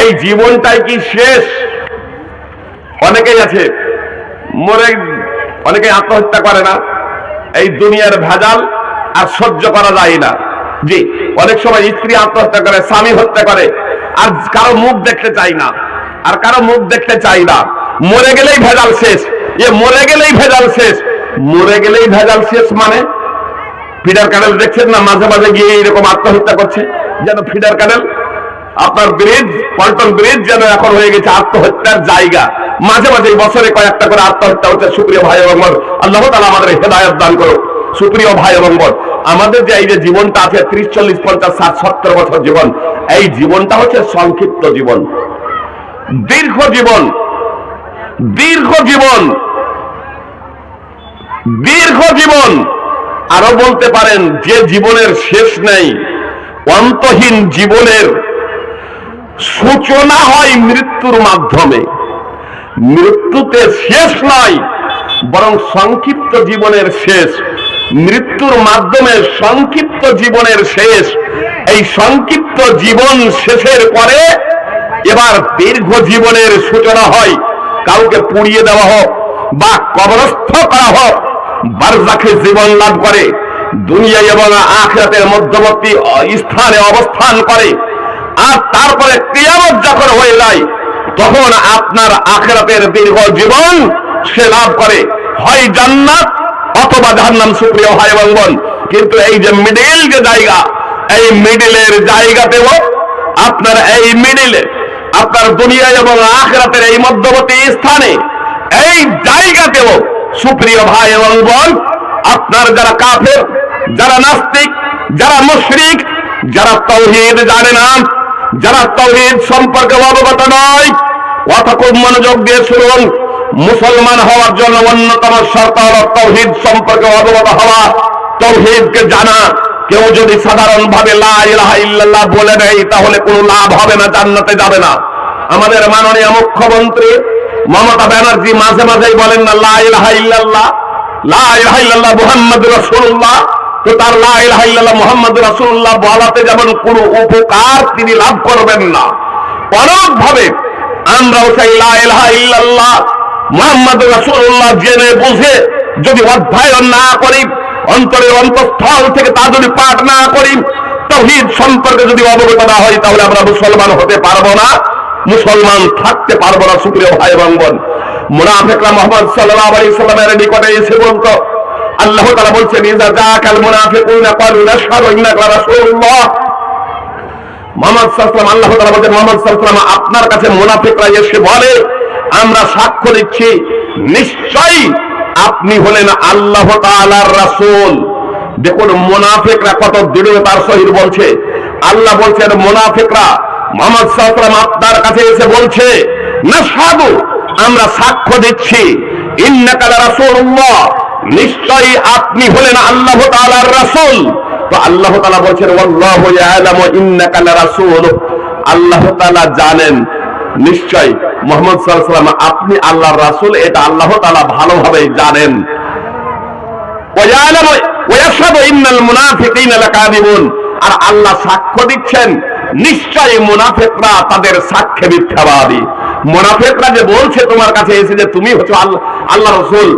এই জীবনটাই কি শেষ? অনেকেই আছে, মরে অনেকে আত্মহত্যা করে না। এই দুনিয়ার ভেজাল আর সহ্য করা যায় না। জি, অনেক সময় স্ত্রী আত্মহত্যা করে, স্বামী হত্যা করে, আর কারও মুখ দেখতে চাই না, আর কারও মুখ দেখতে চাই না। মরে গেলেই ভেজাল শেষ। এ মরে গেলেই ভেজাল শেষ। মরে গেলেই ভেজাল শেষ মানে ফিডার ক্যানেল দেখছেন না মাঝে মাঝে গিয়ে এরকম আত্মহত্যা করছে? যেন ফিডার ক্যানেল, আপনার ব্রিজ, পল্টন ব্রিজ যেন এখন হয়ে গেছে আত্মহত্যার জায়গা। মাঝে মাঝে বছরে কয়েকটা করে আত্মহত্যা হচ্ছে, সুপ্রিয় ভাই এবং আল্লাহ তালা আমাদের হেদায়ত দান করো সুপ্রিয় ভাই এবং বোন, আমাদের যে এই যে জীবনটা আছে, ত্রিশ, চল্লিশ, পঞ্চাশ, ষাট, সত্তর বছর জীবন, এই জীবনটা হচ্ছে সংক্ষিপ্ত জীবন। দীর্ঘ জীবন। দীর্ঘ জীবন। দীর্ঘ জীবন। আরও বলতে পারেন, যে জীবনের শেষ নেই, অন্তহীন জীবনের সূচনা হয় মৃত্যুর মাধ্যমে। মৃত্যুতে শেষ নয় বরং সংক্ষিপ্ত জীবনের শেষ। মৃত্যুর মাধ্যমে সংক্ষিপ্ত জীবনের শেষ। এই সংক্ষিপ্ত জীবন শেষের পরে এবার দীর্ঘ জীবনের সূচনা হয়। কাউকে পুড়িয়ে দেওয়া হোক বা কবরস্থ করা হোক বারজাখে জীবন লাভ করে দুনিয়া এবং আখরাতের মধ্যবর্তী স্থানে অবস্থান করে। আর তারপরে ক্রিয়ামত যখন হয়ে যায়, তখন আপনার আখরাতের দীর্ঘ জীবন সে লাভ করে। হয় জান্নাত অথবা জাহান্নাম, সুপ্রিয় হয় এবং কিন্তু এই যে মিডিল যে জায়গা, এই মিডিলের জায়গাতেও আপনার এই মিডিলে আপনার দুনিয়া এবং আখরাতের এই মধ্যবর্তী স্থানে, এই জায়গাতেও সুপ্রিয় ভাই এবং বোন, আপনার যারা কাফের, যারা নাস্তিক, যারা মুশরিক, যারা তৌহিদ জানে না, যারা তৌহিদ সম্পর্কে অবগত নয় কথা খুব মনোযোগ দিয়ে শুনুন। মুসলমান হওয়ার জন্য অন্যতম শর্ত হল তৌহিদ সম্পর্কে অবগত হওয়া, তৌহিদকে জানা। কেউ যদি সাধারণ ভাবে বলে নেয় তাহলে কোনো লাভ হবে না, জান্নাতে যাবে না। আমাদের মাননীয় মুখ্যমন্ত্রী মমতা ব্যানার্জি মাঝে মাঝেই বলেন না, লা ইলাহা ইল্লাল্লাহ, লা ইলাহা ইল্লাল্লাহ মুহাম্মাদুর রাসূলুল্লাহ। তো তার লা ইলাহা ইল্লাল্লাহ মুহাম্মাদুর রাসূলুল্লাহ বলাতে যেমন কোনো উপকার তিনি লাভ করবেন না। পরোক্ষ ভাবে আমরাও চাই লা ইলাহা ইল্লাল্লাহ মুহাম্মাদুর রাসূলুল্লাহ জেনে বুঝে যদি অধ্যয়ন না করি অন্তরের অন্তঃস্থল থেকে তা যদি পাঠ না করি, তৌহিদ সম্পর্কে যদি অবগত না হয় তাহলে আমরা মুসলমান হতে পারব না। মুসলমান থাকতে পারব না, সুপ্রিয় ভাই এবং বোন মুনাফিকরা মোহাম্মদ সাল্লাল্লাহু আলাইহি সাল্লামের নিকটে এসে বলতো, আল্লাহ তাআলা বলছেন ইজা জাকাল মুনাফিকুনা ক্বালু নাশহাদু রাসূলুল্লাহ। মোহাম্মদ সাল্লাল্লাহু আল্লাহ তাআলা বলেন মোহাম্মদ সাল্লাল্লাহু আপনার কাছে মুনাফিকরা এসে বলে, আমরা সাক্ষ্য দিচ্ছি, নিশ্চয়ই আপনি হলেন আল্লাহ তাআলার রাসূল। দেখুন, মুনাফিকরা কত দৃঢ়তার সহিত বলছে। আল্লাহ বলছেন, মুনাফিকরা মোহাম্মদ সাল্লাম আপনার কাছে এসে বলছে না সাধু আমরা সাক্ষ্য দিচ্ছি। ইন্নাকালা রাসূলুল্লাহ নিশ্চয়ই আপনি হলেন আল্লাহ তাআলার রাসূল। তো আল্লাহ তাআলা বলছেন, ওয়াল্লাহু ইয়ালামু ইন্নাকালা রাসূল আল্লাহ তাআলা জানেন নিশ্চয় মোহাম্মদ সাল্লাল্লাহু আলাইহি আপনি আল্লাহর রাসূল, এটা আল্লাহ তাআলা ভালোভাবে জানেন। ওয়ালামু ওয়াশহাদু ইন্নাল মুনাফিকিনা লাকাযিবুন। আর আল্লাহ সাক্ষ্য দিচ্ছেন নিশ্চয়ই মুনাফেকরা তাদের সাক্ষ্যে মিথ্যাবাদী। মুনাফেকরা যে বলছে তোমার কাছে এসে যে তুমি হচ্ছে আল্লাহ রসুল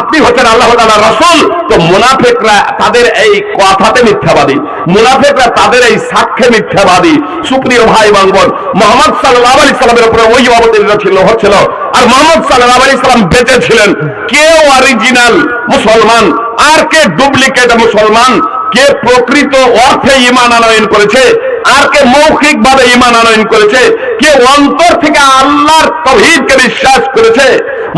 আপনি হচ্ছেন আল্লাহ রসুল, তো মুনাফেকরা তাদের এই কথাতে মিথ্যাবাদী। মুনাফেকরা তাদের এই সাক্ষ্যে মিথ্যাবাদী। সুপ্রিয় ভাই বাঙ্গন মোহাম্মদ সাল্লাহ আলি সাল্লামের উপরে ওই অবতীর্ণ ছিল, হচ্ছিল, আর মোহাম্মদ সাল্লাহ আলি সাল্লাম বেঁচে ছিলেন। কেউ অরিজিনাল মুসলমান, আর কে ডুপ্লিকেট মুসলমান কে প্রকৃত অর্থে ইমান আনয়ন করেছে, আর কে মৌখিক ভাবে ইমান আনয়ন করেছে কে অন্তর থেকে আল্লাহর তহিদকে বিশ্বাস করেছে,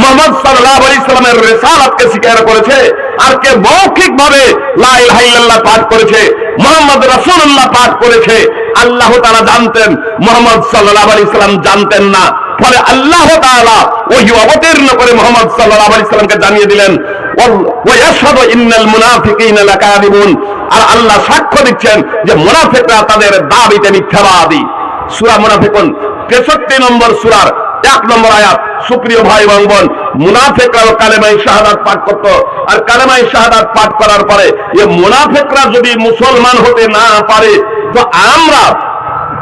মোহাম্মদ সাল্লাহ আলি সাল্লামের রেসালাতকে স্বীকার করেছে, আর কে মৌখিক ভাবে লাইল্লাহ পাঠ করেছে, মোহাম্মদ রাসূলুল্লাহ পাঠ করেছে, আল্লাহ তারা জানতেন, মোহাম্মদ সাল্লাহ আলি সাল্লাম জানতেন না। ফলে আল্লাহ তাআলা ওই অবতীর্ণ করে মোহাম্মদ সাল্লাহ আলি সাল্লামকে জানিয়ে দিলেন ওয়াশহাদু ইন্নাল মুনাফিকিনা লাকাযিবুন। আর আল্লাহ সাক্ষ্য দিচ্ছেন যে মুনাফিকরা তাদের দাবিতে মিথ্যাবাদী। সূরা মুনাফিকুন 63 নম্বর সূরার এক নম্বর আয়াত। সুপ্রিয় ভাই এবং বোন মুনাফেকরা কালেমাই শাহাদাত পাঠ করত। আর কালেমাই শাহাদাত পাঠ করার পরে এ মুনাফেকরা যদি মুসলমান হতে না পারে তো আমরা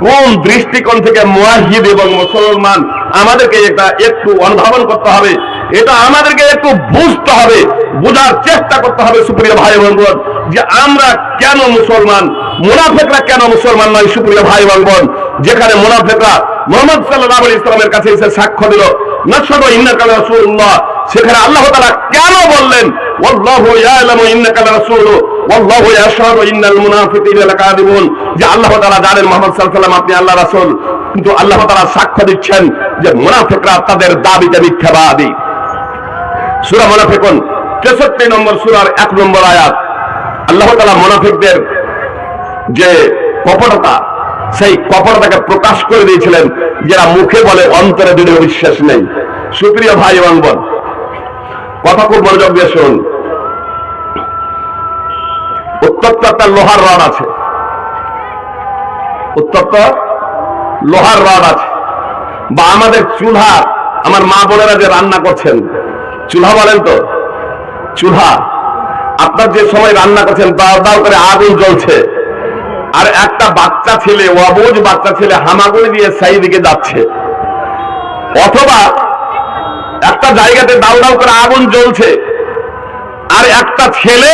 কোন দৃষ্টিকোণ থেকে মুয়াহিদ এবং মুসলমান আমাদেরকে এটা একটু অনুধাবন করতে হবে। এটা আমাদেরকে একটু বুঝতে হবে বোঝার চেষ্টা করতে হবে সুপ্রিয় ভাই বোন বোন, যে আমরা কেন মুসলমান? মুনাফেকরা কেন মুসলমান নয়, সুপ্রিয় ভাই বোন বোন? যেখানে মুনাফেকরা মোহাম্মদ সাল্লাহ ইসলামের কাছে এসে সাক্ষ্য দিল সেখানে আল্লাহ তাআলা কেন বললেন যে আল্লাহ তাআলা জানেন মুহাম্মদ সাল্লাম আপনি আল্লাহ রাসূল, কিন্তু আল্লাহ তাআলা সাক্ষ্য দিচ্ছেন যে মুনাফিকরা তাদের দাবিতে মিথ্যাবাদী। সূরা মুনাফিকুন 63 নম্বর সূরার 1 নম্বর আয়াত। আল্লাহ তাআলা মুনাফিকদের যে কপটতা, সেই কপটতাকে প্রকাশ করে দিয়েছিলেন যারা মুখে বলে, অন্তরে দৃঢ় বিশ্বাস নেই। সুপ্রিয় ভাই এবং বোন, কথা খুব মনোযোগ দিয়ে শুনুন। উত্তপ্ত একটা লোহার রড আছে। উত্তপ্ত লোহার রড আছে। বা আমাদের চুলহা, আমার মা বোনেরা যে রান্না করছেন, চুলহা বলেন তো? চুলহা। আপনার যে সময় রান্না করছেন, দাও দাও করে আগুন জ্বলছে। আর একটা বাচ্চা ছেলে, অবুজ বাচ্চা ছেলে হামাগুড়ি দিয়ে সেই দিকে যাচ্ছে। অথবা একটা জায়গাতে দাউ দাউ করে আগুন জ্বলছে। আর একটা ছেলে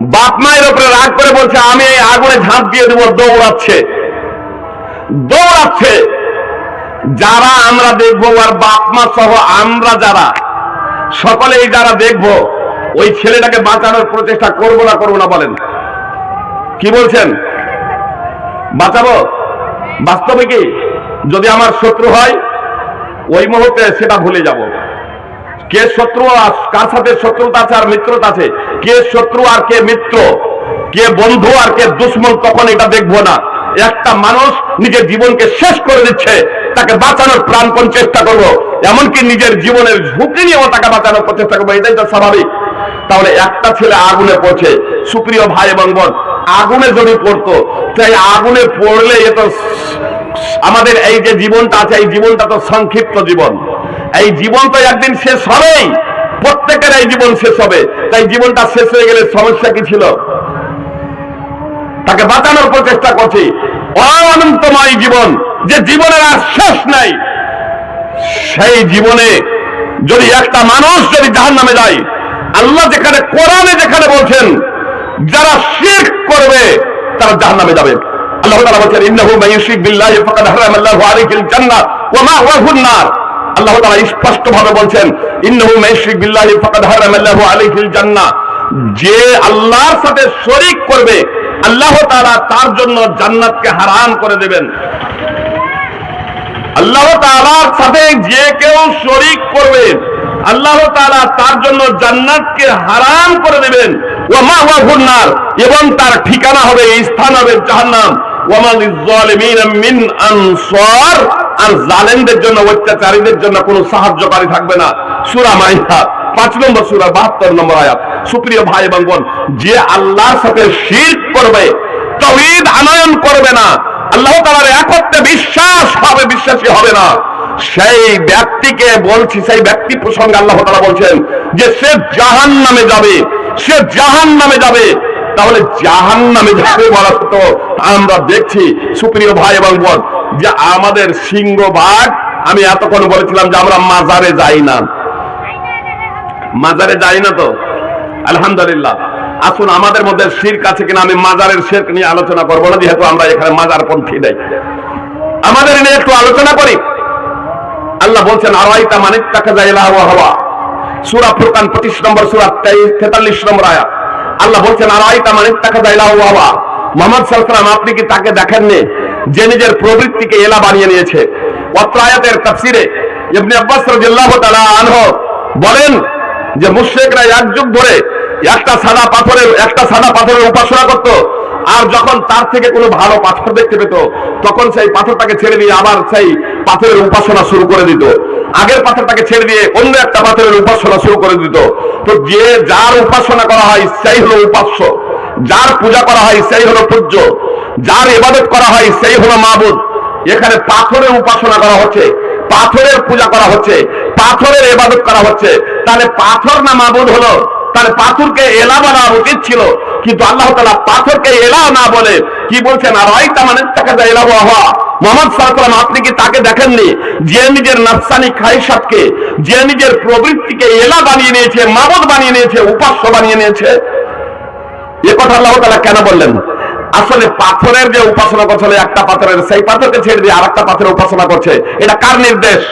বাপ মায়ের উপরে রাগ করে বলছে, আমি এই আগুনে ঝাঁপ দিয়ে দেবো, দৌড়াচ্ছে। দৌড়াচ্ছে। যারা আমরা দেখব, আর বাপ মা সহ আমরা যারা, সকলেই যারা দেখব ওই ছেলেটাকে বাঁচানোর প্রচেষ্টা করব না করব না বলেন। কি বলছেন? বাঁচাবো? বাস্তবে কি? যদি আমার শত্রু হয়, ওই মুহূর্তে সেটা ভুলে যাব। কে শত্রু কার সাথে শত্রুতা আছে আর মিত্রতা আছে? কে শত্রু আর কে মিত্র? কে বন্ধু আর কে দুশ্মন তখন এটা দেখব না। একটা মানুষ নিজের জীবনকে শেষ করে দিচ্ছে, তাকে বাঁচানোর প্রাণপণ চেষ্টা করব। এমনকি নিজের জীবনের ঝুঁকি নিয়েও তাকে বাঁচানোর প্রচেষ্টা করব, এটাই তো স্বাভাবিক। তাহলে একটা ছেলে আগুনে পড়ছে। সুপ্রিয় ভাই এবং বোন, আগুনে যদি পড়তো, তাই আগুনে পড়লে এ তো আমাদের এই যে জীবনটা আছে, এই জীবনটা তো সংক্ষিপ্ত জীবন। এই জীবন তো একদিন শেষ হবেই। প্রত্যেকের এই জীবন শেষ হবে। তাই জীবনটা শেষ হয়ে গেলে সমস্যা কি ছিল? তাকে বাঁচানোর প্রচেষ্টা করছি। অনন্তময় জীবন, যে জীবনের আর শেষ নাই, সেই জীবনে যদি একটা মানুষ যদি জাহান নামে যায় আল্লাহ যেখানে, কোরআনে যেখানে বলছেন, যারা শিরক করবে, তারা জাহান নামে যাবে। আল্লাহ বলছেন যে আল্লাহর সাথে শরীক করবে, আল্লাহ তাআলা তার জন্য জান্নাতকে হারাম করে দেবেন। আল্লাহ তাআলার সাথে যে কেউ শরীক করবে আল্লাহ তারা তার জন্য জান্নাতকে হারাম করে দেবেন। মাওয়াহুন এবং তার ঠিকানা হবে স্থান হবে জাহান্নাম। মিন আনসার, আর জালেমদের জন্য, অত্যাচারীদের জন্য কোনো সাহায্যকারী থাকবে না। সূরা পাঁচ নম্বর সূরা 72 নম্বর আয়াত। সুপ্রিয় ভাই এবং বোন, যে আল্লাহর সাথে শিরক করবে, তাওহীদ আনয়ন করবে না। আল্লাহ তাআলার একত্বে বিশ্বাস হবে, বিশ্বাসী হবে না। সেই ব্যক্তিকে বলছি, সেই ব্যক্তি প্রসঙ্গে আল্লাহ তাআলা বলছেন যে সে জাহান নামে যাবে, সে জাহান নামে যাবে। তাহলে জাহান নামে যাবে বলা তো আমরা দেখছি সুপ্রিয় ভাই এবং বোন, যে আমাদের সিংহবাগ আমি এতক্ষণ বলেছিলাম যে আমরা মাজারে যাই না। মাজারে যাই না তো? আলহামদুলিল্লাহ। আসুন, আমাদের মধ্যে শির্ক আছে কিনা আমি মাজারের শির্ক নিয়ে আলোচনা করব না, যেহেতু আমরা এখানে মাজার পন্থী নেই। আমাদের নিয়ে একটু আলোচনা করি। আল্লাহ বলছেন আড়াইটা টাকা যায় হওয়া। সুরা ফুরকান পঁচিশ নম্বর, সুরা তেতাল্লিশ নম্বর আয়া আল্লাহ বলছেন আড়াইটা মানিক তাকে হওয়া। মোহাম্মদ সাল্লাম আপনি কি তাকে দেখেননি যে নিজের প্রবৃত্তিকে এলা বানিয়ে নিয়েছে? অত্র আয়াতের তাফসিরে ইবনে আব্বাস রাদিয়াল্লাহু তাআলা আনহু বলেন যে মুশরিকরা এক যুগ ধরে একটা সাদা পাথরের, একটা সাদা পাথরের উপাসনা করত। আর যখন তার থেকে কোনো ভালো পাথর দেখতে পেত, তখন সেই পাথরটাকে ছেড়ে দিয়ে আবার সেই পাথরের উপাসনা শুরু করে দিত। আগের পাথরটাকে ছেড়ে দিয়ে অন্য একটা পাথরের উপাসনা শুরু করে দিত। তো যে যার উপাসনা করা হয় সেই হলো উপাস্য। যার পূজা করা হয় সেই হলো পূজ্য। যার ইবাদত করা হয় সেই হলো মাবুদ। এখানে পাথরের উপাসনা করা হচ্ছে, পাথরের পূজা করা হচ্ছে, পাথরের এবাদত করা হচ্ছে। তাহলে পাথর না মাবুদ হলো? তাহলে পাথরকে এলা বলা উচিত ছিল? কিন্তু আল্লাহ তালা পাথরকে এলাও না বলে কি বলছেন, আর হয় তা মানে টাকা এলাহ হওয়া মোহাম্মদ সাল্লাম আপনি কি তাকে দেখেননি? যে নিজের নাফসানি খাইসাতকে যে নিজের প্রবৃত্তিকে এলা বানিয়ে নিয়েছে, মাবদ বানিয়ে নিয়েছে, উপাস্য বানিয়ে নিয়েছে? এ কথা আল্লাহ তালা কেন বললেন? আসলে পাথরের যে উপাসনা করছিল একটা পাথরের সেই পাথরকে ছেড়ে দিয়ে আর একটা পাথরের উপাসনা করছে, এটা কার নির্দেশ?